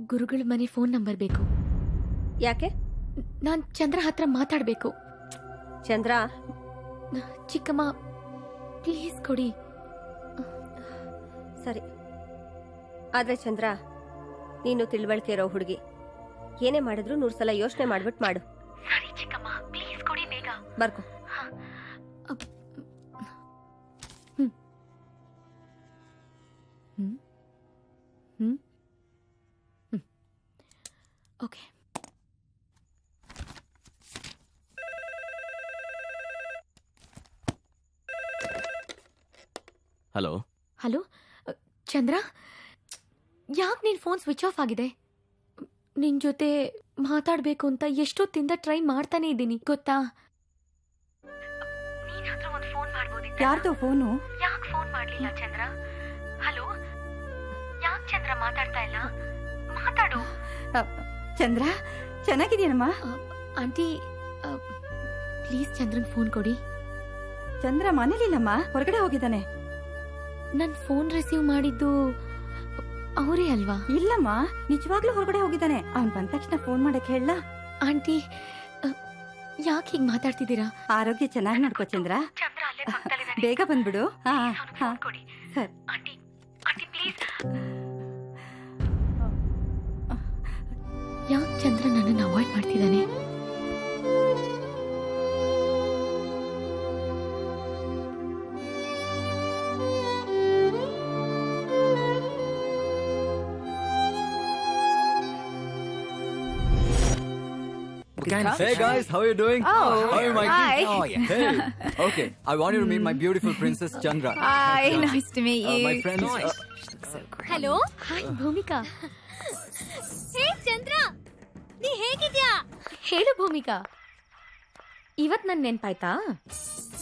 ಗುರುಗಳ ಮನೆ phone number ಬೇಕು. ಯಾಕೆ? ನಾನು ಚಂದ್ರ ಹತ್ರ ಮಾತಾಡಬೇಕು. ಚಂದ್ರ? ಚಿಕ್ಕಮ್ಮ ಪ್ಲೀಸ್ ಕೊಡಿ. ಸರಿ. ಆದ್ರೆ ಚಂದ್ರ ನೀನು ತಿಳುವಳಿಕೆ ಇರೋ ಹುಡುಗಿ. ಏನೇ ಮಾಡಿದ್ರು ನೂರು ಸಲ ಯೋಚನೆ ಮಾಡ್ಬಿಟ್ಟು ಮಾಡು. ಸರಿ ಚಿಕ್ಕಮ್ಮ ಪ್ಲೀಸ್ ಕೊಡಿ ಬೇಗ. ಬರ್ಕೋ. ಹ್ಮ್. ಹ್ಮ್ ಹ್ಮ್ ಹ್ಮ್ ಓಕೆ ಹಲೋ ಚಂದ್ರ? ಯಾಕೆ ನಿನ್ನ ಫೋನ್ ಸ್ವಿಚ್ ಆಫ್ ಆಗಿದೆ? ನಿನ್ನ ಜೊತೆ ಮಾತಾಡಬೇಕು ಅಂತ ಎಷ್ಟೊತ್ತಿಂದ ಟ್ರೈ ಮಾಡ್ತಾನೆ ಇದ್ದೀನಿ ಗೊತ್ತಾ? ಯಾರ್ದೋ ಫೋನು? ಯಾಕೆ ಫೋನ್ ಮಾಡ್ಲಿಲ್ಲ ಚಂದ್ರ? ಹಲೋ ಯಾಕೆ ಚಂದ್ರ ಮಾತಾಡ್ತಾ ಇಲ್ಲ? ಮಾತಾಡು. ಚಂದ್ರ ಚೆನ್ನಾಗಿದ್ಯಾನಮ್ಮ? ಆಂಟಿ ಪ್ಲೀಸ್ ಚಂದ್ರನ್ ಫೋನ್ ಕೊಡಿ. ಚಂದ್ರ ಮನೇಲಿಲ್ಲಮ್ಮ ಹೊರಗಡೆ ಹೋಗಿದ್ದಾನೆ. ನನ್ ಫೋನ್ ರಿಸೀವ್ ಮಾಡಿದ್ದು ಅವರೇ ಅಲ್ವಾ? ಇಲ್ಲಮ್ಮ ನಿಜವಾಗ್ಲೂ ಹೊರಗಡೆ ಹೋಗಿದ್ದಾನೆ. ಅವ್ನ್ ಬಂದ ತಕ್ಷಣ ಫೋನ್ ಮಾಡಕ್ ಹೇಳ. ಆಂಟಿ ಯಾಕೆ ಹೀಗ್ ಮಾತಾಡ್ತಿದ್ದೀರಾ? ಆರೋಗ್ಯ ಚೆನ್ನಾಗಿ ನೋಡ್ಕೋ ಚಂದ್ರ. ಬೇಗ ಬಂದ್ಬಿಡು. ಹಾ ಹಾ. ಕೊಡಿ ಸರಿ. Aunty aunty please. ಯಾಕೆ ಚಂದ್ರ ನನ್ನನ್ನು ಅವಾಯ್ಡ್ ಮಾಡ್ತಿದ್ದಾನೆ? Hey guys, how are you doing? Oh, how are you, Mikey? hi. Oh, yeah. Hey. Okay, I want you to meet my beautiful princess Chandra. Hi, Uh, nice to meet uh, you. my friends. Uh, hello hi Bhoomika hey Chandra ನೀ ಹೇಗಿದ್ಯಾ ಹೇಳು ಭೂಮಿಕಾ ಇವತ್ ನನ್ ನೆನ್ಪಾಯ್ತಾ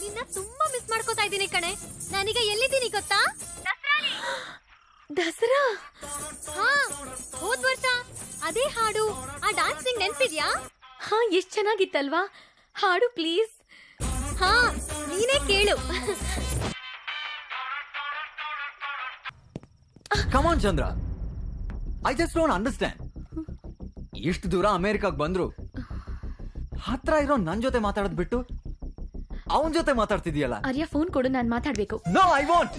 ನಿನ್ನ ತುಂಬಾ miss ಮಾಡ್ಕೋತಾ ಇದ್ದೀನಿ ಕಣೆ ನಾನೀಗ ಎಲ್ಲಿದ್ದೀನಿ ಗೊತ್ತಾ ದಸರಾ ಹಾ ಹೋದ್ ವರ್ಷ ಅದೇ ಹಾಡು ಆ ಡಾನ್ಸ್ ನಿಂಗ್ ನೆನ್ಪಿದ್ಯಾ ಹಾ ಎಷ್ಟ್ ಚೆನ್ನಾಗಿತ್ತಲ್ವಾ? ಹಾಡು ಪ್ಲೀಸ್ ಹಾ ನೀನೇ ಕೇಳು. Come on Chandra I just don't understand ಎಷ್ಟು ಇಷ್ಟು ದೂರ ಅಮೇರಿಕಾಗ್ ಬಂದ್ರು. ಹತ್ರ ಇರೋ ನನ್ ಜೊತೆ ಮಾತಾಡೋದ್ ಬಿಟ್ಟು ಅವನ್ ಜೊತೆ ಮಾತಾಡ್ತಿದ್ಯಲ್ಲ? ಆರ್ಯ ಫೋನ್ ಕೊಡು ನಾನು ಮಾತಾಡ್ಬೇಕು. No I want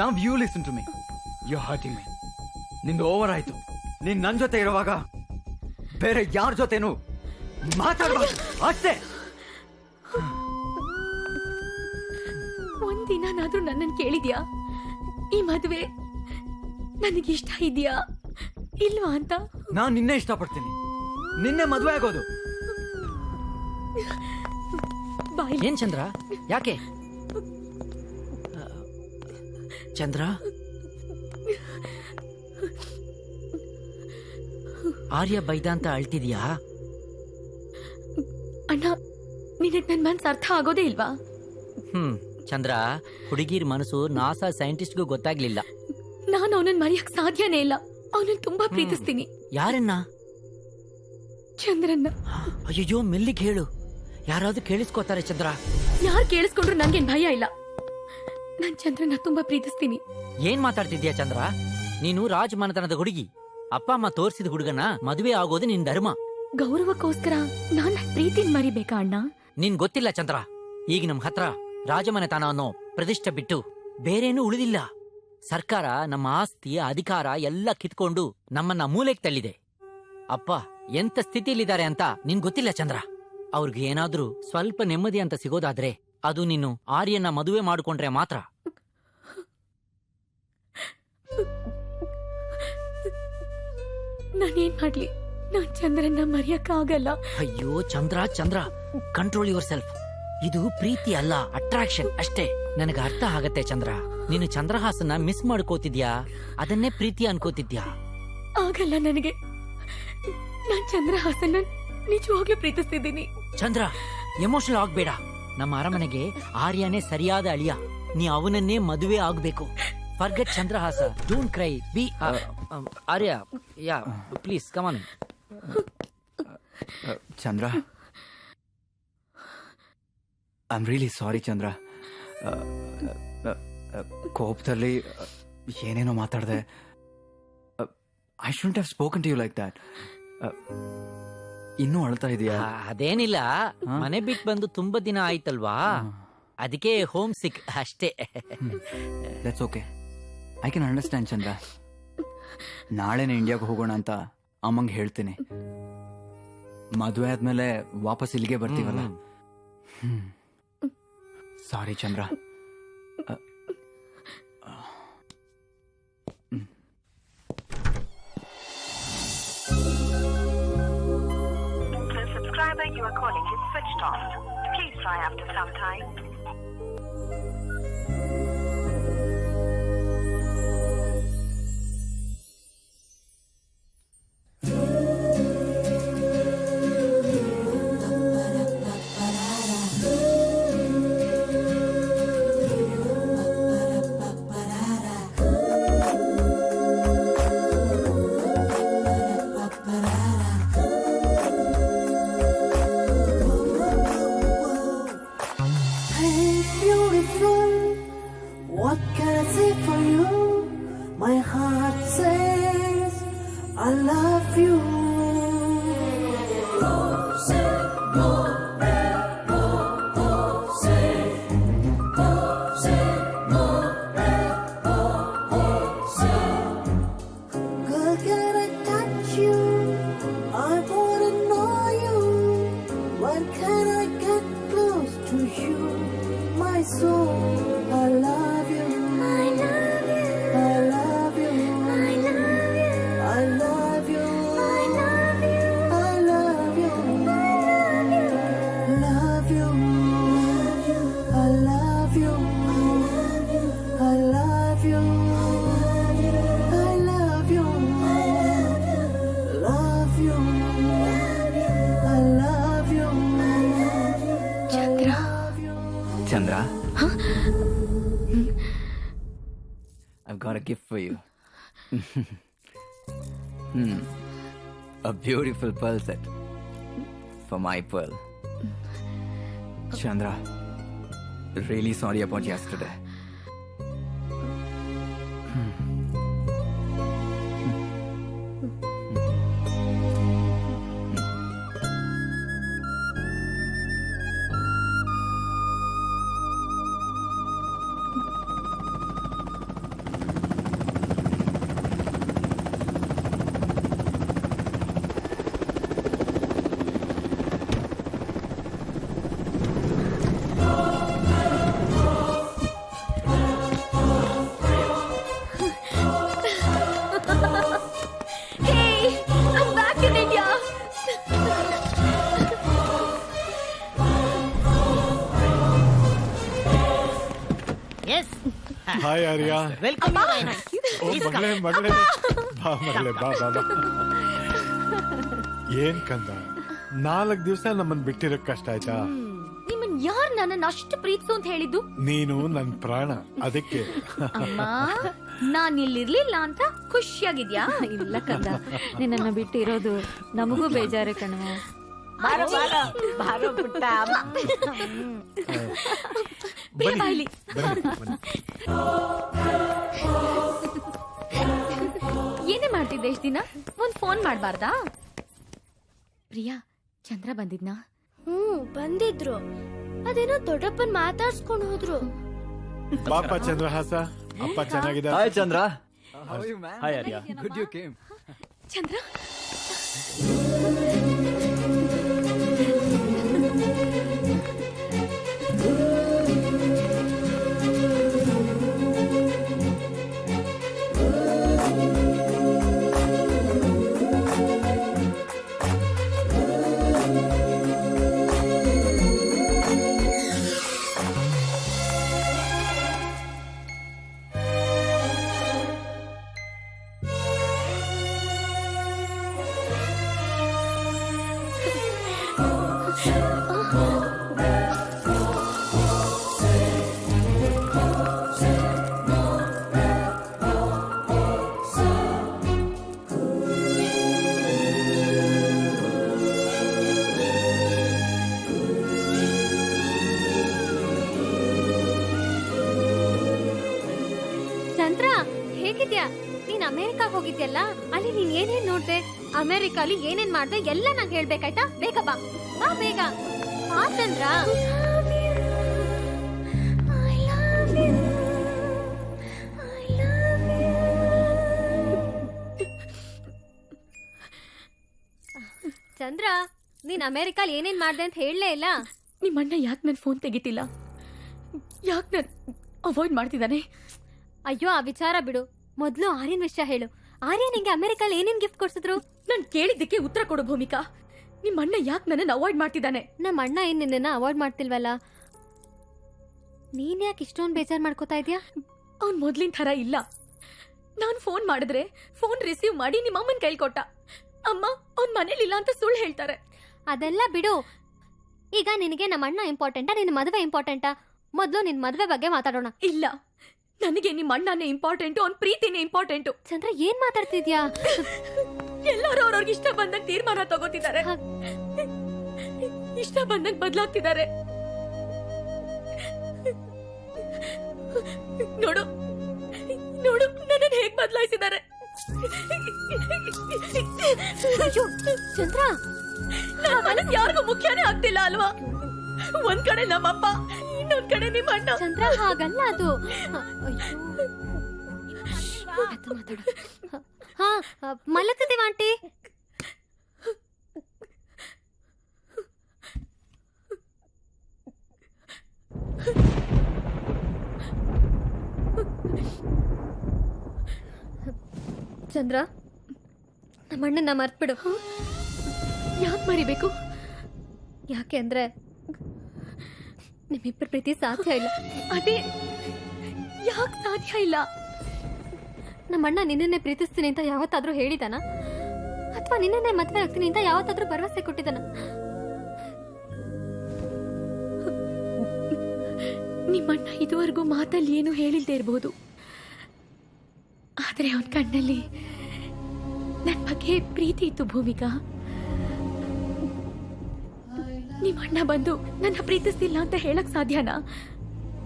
now you listen to me you hurting me ನಿಂದು ಓವರ್ ಆಯ್ತು. ನೀನ್ ನನ್ ಜೊತೆ ಇರುವಾಗ ಬೇರೆ ಯಾರ ಜೊತೆನೂ ಮಾತಾಡ್ಬಾರ್ದು. ಅಷ್ಟೇ. ಒಂದಿನಾದ್ರೂ ನನ್ನನ್ನು ಕೇಳಿದ್ಯಾ? ಈ ಮದುವೆ ನನಗಿಷ್ಟ ಇದೆಯಾ? ಇಲ್ವಾ ಅಂತ? ನಾನು ನಿನ್ನೆ ಇಷ್ಟಪಡ್ತೀನಿ. ನಿನ್ನೆ ಮದುವೆ ಆಗೋದು. ಬಾಯ್. ಏನ್ ಚಂದ್ರ? ಯಾಕೆ? ಚಂದ್ರ? ಆರ್ಯ ಬೈದ ಅಂತ ಅಳ್ತಿದ್ಯಾ? ಅಣ್ಣ ನಿನಗ್ ನನ್ ಮನ್ಸ್ ಅರ್ಥ ಆಗೋದೇ ಇಲ್ವಾ? ಹ್ಮ್ ಚಂದ್ರ ಹುಡುಗಿರ್ ಮನಸ್ಸು ನಾಸಾ ಸೈಂಟಿಸ್ಟ್ಗೂ ಗೊತ್ತಾಗ್ಲಿಲ್ಲ. ನಾನು ಅವನನ್ನ ಮರೆಯಕ್ ಸಾಧ್ಯನೇ ಇಲ್ಲ. ಅವನನ್ನ ತುಂಬಾ ಪ್ರೀತಿಸ್ತೀನಿ. ಯಾರನ್ನ? ಚಂದ್ರನ್ನ. ಅಯ್ಯೋ ಮೆಲ್ಲಿಗೆ ಹೇಳು. ಯಾರಾದ್ರೂ ಕೇಳಿಸ್ಕೋತಾರೆ ಚಂದ್ರ. ಯಾರು ಕೇಳಿಸ್ಕೊಂಡ್ರು ನನ್ಗೇನ್ ಭಯ ಇಲ್ಲ. ನಾನ್ ಚಂದ್ರನ್ನ ತುಂಬಾ ಪ್ರೀತಿಸ್ತೀನಿ. ಏನ್ ಮಾತಾಡ್ತಿದ್ಯಾ ಚಂದ್ರ? ನೀನು ರಾಜ್ ಮನೆತನದ ಹುಡುಗಿ. ಅಪ್ಪ ಅಮ್ಮ ತೋರ್ಸಿದ ಹುಡುಗನ ಮದುವೆ ಆಗೋದು ನಿನ್ ಧರ್ಮ. ಗೌರವಕ್ಕೋಸ್ಕರ ನಾನ್ ನನ್ ಪ್ರೀತಿನ್ ಮರಿಬೇಕಾ ಅಣ್ಣ? ನಿನ್ ಗೊತ್ತಿಲ್ಲ ಚಂದ್ರ. ಈಗ ನಮ್ ಹತ್ರ ರಾಜಮನೆತನ ಅನ್ನೋ ಪ್ರತಿಷ್ಠೆ ಬಿಟ್ಟು ಬೇರೇನೂ ಉಳಿದಿಲ್ಲ. ಸರ್ಕಾರ ನಮ್ಮ ಆಸ್ತಿ ಅಧಿಕಾರ ಎಲ್ಲ ಕಿತ್ಕೊಂಡು ನಮ್ಮನ್ನ ಮೂಲೆಗೆ ತಳ್ಳಿದೆ. ಅಪ್ಪ ಎಂತ ಸ್ಥಿತಿಯಲ್ಲಿದ್ದಾರೆ ಅಂತ ನಿನ್ ಗೊತ್ತಿಲ್ಲ ಚಂದ್ರ. ಅವ್ರಿಗೆ ಏನಾದ್ರೂ ಸ್ವಲ್ಪ ನೆಮ್ಮದಿ ಅಂತ ಸಿಗೋದಾದ್ರೆ ಅದು ನೀನು ಆರ್ಯನ ಮದುವೆ ಮಾಡಿಕೊಂಡ್ರೆ ಮಾತ್ರ. ನಾನೇನ್ ಮಾಡ್ಲಿ? ನಾನ್ ಚಂದ್ರನ್ನ ಮರೆಯಕ್ ಆಗಲ್ಲ. ಅಯ್ಯೋ Chandra Chandra. Control yourself ಇದು ಪ್ರೀತಿ ಅಲ್ಲ ಅಟ್ರಾಕ್ಷನ್ ಅಷ್ಟೇ. ನನಗೆ ಅರ್ಥ ಆಗತ್ತೆ ಚಂದ್ರ. ನೀನು ಚಂದ್ರಹಾಸನ ಮಿಸ್ ಮಾಡ್ಕೋತಿದ್ಯಾ? ಅದನ್ನೇ ಪ್ರೀತಿ ಅನ್ಕೋತಿದ್ಯಾ? ಆಗಲ್ಲ ನನಗೆ. ನಾನ್ ಚಂದ್ರಹಾಸನ ನಿಜವಾಗ್ಲೂ ಪ್ರೀತಿಸ್ತಿದ್ದೀನಿ. ಚಂದ್ರ ಎಮೋಷನಲ್ ಆಗ್ಬೇಡ. ನಮ್ಮ ಅರಮನೆಗೆ ಆರ್ಯನೇ ಸರಿಯಾದ ಅಳಿಯ. ನೀ ಅವನನ್ನೇ ಮದುವೆ ಆಗ್ಬೇಕು. Forget Chandrahasa. Don't cry be Arya yeah please come on Chandra. I am really sorry Chandra ಕೋಪದಲ್ಲಿ ಏನೇನೋ ಮಾತಾಡಿದೆ. I shouldn't have spoken to you like that ಇನ್ನೂ ಅಳ್ತಾ ಇದೆಯಾ? ಅದೇನಿಲ್ಲ? ಮನೆ ಬಿಟ್ಟು ಬಂದು ತುಂಬಾ ದಿನ ಆಯ್ತಲ್ವಾ? ಅದಕ್ಕೆ ಹೋಮ್ ಸಿಕ್ ಅಷ್ಟೇ. That's okay I can understand Chandra. ನಾಳೆನೇ ಇಂಡಿಯಾಗೆ ಹೋಗೋಣ ಅಂತ ಅಮ್ಮಂಗೆ ಹೇಳ್ತೀನಿ ಮದುವೆ ಆದ್ಮೇಲೆ ವಾಪಸ್ ಇಲ್ಲಿಗೆ ಬರ್ತೀವಲ್ಲ sorry Chandra a, a, hmm. The subscriber you are calling is switched off. Please try after some time. When can I get close to you? My soul, Chandra I've got a gift for you. hmm. A beautiful pearl set for my pearl. Chandra, really sorry about yesterday. Hi Arya welcome ಓ ಮಗಳೇ ಮಗಳೇ ಬಾ ಮಗಳೇ ಬಾ ಬಾ ಬಾ ಏನ್ ಕಂದ? ನಾಲ್ಕ್ ದಿವಸ ನಮ್ಮನ್ ಬಿಟ್ಟಿರೋ ಕಷ್ಟ ಆಯ್ತಾ? ನಿಮ್ಮನ್ ಯಾರ್ ನನ್ನನ್ನ ಅಷ್ಟು ಪ್ರೀತಿಸು ಅಂತ ಹೇಳಿದ್ದು? ನೀನು ನನ್ ಪ್ರಾಣ. ಅದಕ್ಕೆ. ಅಮ್ಮ ನಾನ್ ಇಲ್ಲಿರ್ಲಿಲ್ಲ ಅಂತ ಖುಷಿಯಾಗಿದ್ಯಾ? ಇಲ್ಲ ಕಂದ. ನಿನ್ನನ್ನ ಬಿಟ್ಟಿರೋದು ನಮಗೂ ಬೇಜಾರು ಕಣವ ಬಾರೋ ಬಾರೋ. ಬಾರೋ. ಪುಟ್ಟ ಬನ್ನಿ, ಬನ್ನಿ. ಏನೇ ಮಾಡ್ತಿದ್ದೆ ಇಷ್ಟ ದಿನ? ಒಂದ್ ಫೋನ್ ಮಾಡ್ಬಾರ್ದಾ? ಪ್ರಿಯಾ ಚಂದ್ರ ಬಂದಿದ್ನಾ? ಹ್ಮ್ ಬಂದಿದ್ರು. ಅದೇನೋ ದೊಡ್ಡಪ್ಪನ್ ಮಾತಾಡ್ಸ್ಕೊಂಡು ಹೋದ್ರು. ಬಾಪ ಚಂದ್ರಹಾಸ ಅಪ್ಪ ಚೆನ್ನಾಗಿದ್ದಾರೆ? Hi Chandra. Hi are good you came. Chandra? Chandra ಹೇಗಿದ್ಯಾ? ನೀನ್ ಅಮೆರಿಕಾಗ್ ಹೋಗಿದ್ಯಲ್ಲ? ಅಲ್ಲಿ ಅಲ್ಲಿ ನೀನ್ ಏನೇನ್ ನೋಡ್ದೆ? ಅಮೆರಿಕಾಲಿ ಏನೇನ್ ಮಾಡ್ದೆ? ಎಲ್ಲ ನಂಗೆ ಹೇಳ್ಬೇಕಾಯ್ತಾ? ಬೇಗ ಬಾ. ಬಾ ಬೇಗ. ಆ ಚಂದ್ರ. ಚಂದ್ರ, ನೀನ್ ಅಮೆರಿಕಾಲ್ ಏನೇನ್ ಮಾಡ್ದೆ ಅಂತ ಹೇಳಲೇ ಇಲ್ಲ? ನಿಮ್ಮ ಅಣ್ಣ ಯಾಕೆ ನನ್ನ ಫೋನ್ ತೆಗಿತಿಲ್ಲ? ಯಾಕೆ ನಾನು ಅವಾಯ್ಡ್ ಮಾಡ್ತಿದ್ದಾನೆ? ಅಯ್ಯೋ ಆ ವಿಚಾರ ಬಿಡು. ಮೊದಲು ಆರ್ಯನ್ ವಿಷಯ ಹೇಳು. ಆರ್ಯ ನಿಂಗೆ ಅಮೆರಿಕಲ್ಲಿ ಏನೇನ್ ಗಿಫ್ಟ್ ಕೊಡ್ಸಿದ್ರು? ನಾನು ಕೇಳಿದ್ದಕ್ಕೆ ಉತ್ತರ ಕೊಡು ಭೂಮಿಕಾ. ನಿಮ್ಮ ಅಣ್ಣ ಯಾಕೆ ನನ್ನನ್ನು ಅವಾಯ್ಡ್ ಮಾಡ್ತಿದ್ದಾನೆ? ನಮ್ಮ ಅಣ್ಣ ಏನ್ ನಿನ್ನ ಅವಾಯ್ಡ್ ಮಾಡ್ತಿಲ್ವಲ್ಲ? ನೀನ್ ಯಾಕೆ ಇಷ್ಟೊಂದು ಬೇಜಾರ್ ಮಾಡ್ಕೋತಾ ಇದೀಯಾ? ಅವ್ನು ಮೊದ್ಲಿನ ಥರ ಇಲ್ಲ. ನಾನು ಫೋನ್ ಮಾಡಿದ್ರೆ ಫೋನ್ ರಿಸೀವ್ ಮಾಡಿ ನಿಮ್ಮ ಅಮ್ಮನ ಕೈಲಿ ಕೊಟ್ಟ. ಅಮ್ಮ ಅವ್ನ್ ಮನೇಲಿಲ್ಲ ಅಂತ ಸುಳ್ಳು ಹೇಳ್ತಾರೆ. ಅದೆಲ್ಲ ಬಿಡು. ಈಗ ನಿನಗೆ ನಮ್ಮ ಅಣ್ಣ ಇಂಪಾರ್ಟೆಂಟಾ ನಿನ್ನ ಮದುವೆ ಇಂಪಾರ್ಟೆಂಟಾ ಮೊದಲು ನಿನ್ ಮದುವೆ ಬಗ್ಗೆ ಮಾತಾಡೋಣ. ಇಲ್ಲ. ನನಗೆ ನಿಮ್ಮ ಅಣ್ಣನೇ ಇಂಪಾರ್ಟೆಂಟು ಅವ್ನ ಪ್ರೀತಿನೇ ಇಂಪಾರ್ಟೆಂಟು ಚಂದ್ರ ಏನ್ ಮಾತಾಡ್ತಿದ್ಯಾ? ಎಲ್ಲರೂ ಅವ್ರವ್ರಿಗೆ ಇಷ್ಟ ಬಂದಂಗ್ ತೀರ್ಮಾನ ತಗೋತಿದ್ದಾರೆ. ಇಷ್ಟ ಬಂದಂಗ್ ಬದಲಾಗ್ತಿದ್ದಾರೆ. ನೋಡು ನೋಡು ನನ್ನನ್ನು ಹೇಗ್ ಬದಲಾಯಿಸಿದ್ದಾರೆ. ಅಯ್ಯೋ ಚಂದ್ರ. ನನ್ನ ಮನಸ್ಸು ಯಾರಿಗೂ ಮುಖ್ಯನೇ ಆಗ್ತಿಲ್ಲ ಅಲ್ವಾ? ಒಂದ್ ಕಡೆ ನಮ್ಮಪ್ಪ ಇನ್ನೊಂದ್ ಕಡೆ ನಿಮ್ಮ ಅಣ್ಣ ಚಂದ್ರ ಹಾಗಲ್ಲ ಅದು. ಆಯ್ತು, ಮಾತಾಡು. ಹಾ ಮಲಗ್ತಿದ್ದೀವ ಆಂಟಿ. ಚಂದ್ರ ನಮ್ಮ ಅಣ್ಣನ ಮರ್ತ್ಬಿಡು. ಯಾಕೆ ಮರಿಬೇಕು? ಯಾಕೆ ಅಂದ್ರೆ ನಿಮ್ಮಿಬ್ಬರ ಪ್ರೀತಿ ಸಾಧ್ಯ ಇಲ್ಲ. ಅದೇ ಯಾಕೆ ಸಾಧ್ಯ ಇಲ್ಲ? ನಮ್ಮ ಅಣ್ಣ ನಿನ್ನನ್ನೇ ಪ್ರೀತಿಸ್ತೀನಿ ಅಂತ ಯಾವತ್ತಾದ್ರೂ ಹೇಳಿದಾನ? ಅಥವಾ ನಿನ್ನನ್ನೇ ಮದುವೆ ಆಗ್ತೀನಿ ಅಂತ ಯಾವತ್ತಾದ್ರೂ ಭರವಸೆ ಕೊಟ್ಟಿದ್ದಾನ ನಿಮ್ಮಣ್ಣ ಇದುವರೆಗೂ ಮಾತಲ್ಲಿ ಏನು ಹೇಳಿಲ್ದೇ ಇರಬಹುದು ಆದರೆ ಅವನ ಕಣ್ಣಲ್ಲಿ ನನ್ನ ಬಗ್ಗೆ ಪ್ರೀತಿ ಇತ್ತು ಭೂಮಿಕಾ. ನಿಮ್ಮಣ್ಣ ಬಂದು ನನ್ನ ಪ್ರೀತಿಸ್ತಿಲ್ಲ ಅಂತ ಹೇಳಕ್ ಸಾಧ್ಯನಾ?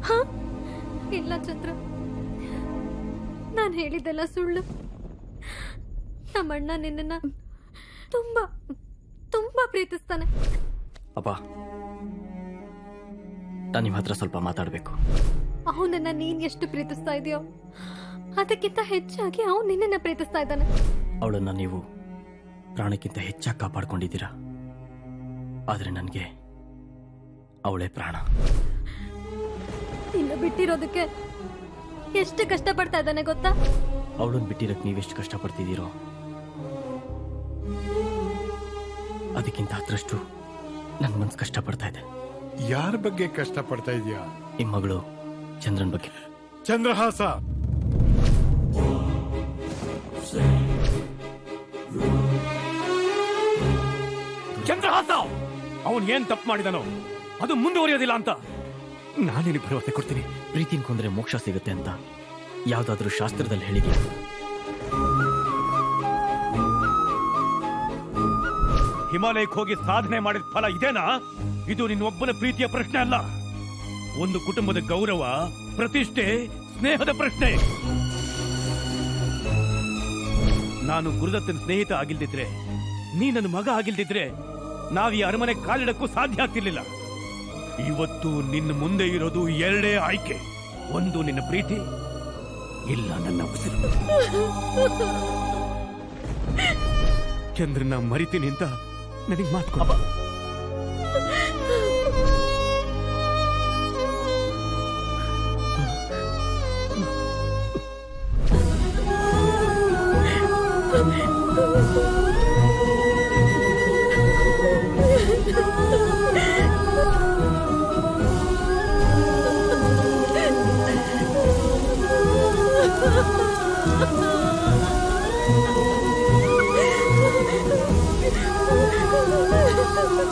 ಹ? ಇಲ್ಲ ಚಂದ್ರ. ನಾನು ಹೇಳಿದ್ದೆಲ್ಲ ಸುಳ್ಳು. ನಮ್ಮ ಅಣ್ಣ ನಿನ್ನನ್ನ ತುಂಬಾ ತುಂಬಾ ಪ್ರೀತಿಸ್ತಾನೆ. ಅಪ್ಪ ನಾನು ನಿಮ್ಮ ಹತ್ರ ಸ್ವಲ್ಪ ಮಾತಾಡಬೇಕು. ಅವನನ್ನ ನೀನ್ ಎಷ್ಟು ಪ್ರೀತಿಸ್ತಾ ಇದೆಯೋ ಅದಕ್ಕಿಂತ ಹೆಚ್ಚಾಗಿ ಅವನು ನಿನ್ನನ್ನ ಪ್ರೀತಿಸ್ತಾ ಇದ್ದಾನೆ. ಅವಳನ್ನ ನೀವು ಪ್ರಾಣಕ್ಕಿಂತ ಹೆಚ್ಚಾಗಿ ಕಾಪಾಡ್ಕೊಂಡಿದ್ದೀರಾ? ಆದರೆ ನನಗೆ ಅವಳೇ ಪ್ರಾಣ. ನಿನ್ನ ಬಿಟ್ಟಿರೋದಕ್ಕೆ ಎಷ್ಟು ಕಷ್ಟಪಡ್ತಾ ಇದ್ದಾನೆ ಗೊತ್ತಾ? ಅವಳನ್ನು ಬಿಟ್ಟಿರಕ್ಕೆ ನೀವೆಷ್ಟು ಕಷ್ಟಪಡ್ತಿದ್ದೀರೋ? ಅದಕ್ಕಿಂತ ಹತ್ರಷ್ಟು ನನ್ನ ಮನ್ಸು ಕಷ್ಟಪಡ್ತಾ ಇದೆ. ಯಾರ ಬಗ್ಗೆ ಕಷ್ಟ ಪಡ್ತಾ ಇದೀಯಾ ನಿಮ್ಮ ಮಗಳು ಚಂದ್ರನ್ ಬಗ್ಗೆ. ಚಂದ್ರಹಾಸ! ಚಂದ್ರಹಾಸ! ಅವನ್ ಏನ್ ತಪ್ಪು ಮಾಡಿದನೋ ಅದು ಮುಂದುವರಿಯೋದಿಲ್ಲ ಅಂತ. ನಾನೇನು ಭರವಸೆ ಕೊಡ್ತೀನಿ. ಪ್ರೀತಿನ ಕೊಂದ್ರೆ ಮೋಕ್ಷ ಸಿಗುತ್ತೆ ಅಂತ. ಯಾವುದಾದ್ರೂ ಶಾಸ್ತ್ರದಲ್ಲಿ ಹೇಳಿದ್ರು ಹಿಮಾಲಯಕ್ಕೆ ಹೋಗಿ ಸಾಧನೆ ಮಾಡಿದ ಫಲ ಇದೇನಾ? ಇದು ನಿನ್ನೊಬ್ಬನ ಪ್ರೀತಿಯ ಪ್ರಶ್ನೆ ಅಲ್ಲ. ಒಂದು ಕುಟುಂಬದ ಗೌರವ ಪ್ರತಿಷ್ಠೆ ಸ್ನೇಹದ ಪ್ರಶ್ನೆ. ನಾನು ಗುರುದತ್ತನ ಸ್ನೇಹಿತ ಆಗಿಲ್ದಿದ್ರೆ ನೀ ನನ್ನ ಮಗ ಆಗಿಲ್ದಿದ್ರೆ ನಾವು ಈ ಅರಮನೆ ಕಾಲಿಡಕ್ಕೂ ಸಾಧ್ಯ ಆಗ್ತಿರ್ಲಿಲ್ಲ. ಇವತ್ತು ನಿನ್ನ ಮುಂದೆ ಇರೋದು ಎರಡೇ ಆಯ್ಕೆ. ಒಂದು ನಿನ್ನ ಪ್ರೀತಿ, ಇಲ್ಲ ನನ್ನ ಉಸಿರು. ಚಂದ್ರನ ಮರಿತೀನಿ ಅಂತ ನನಗೆ ಮಾತು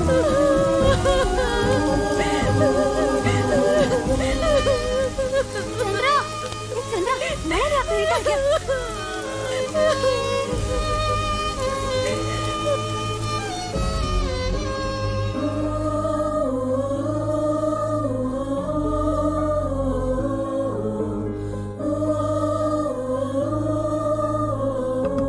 ಕೊಡು. ಚಂದ್ರ ಚಂದ್ರ ಮಳೆ ಯಾಕೆ ಹೀಗಾಗ್ಯಾ?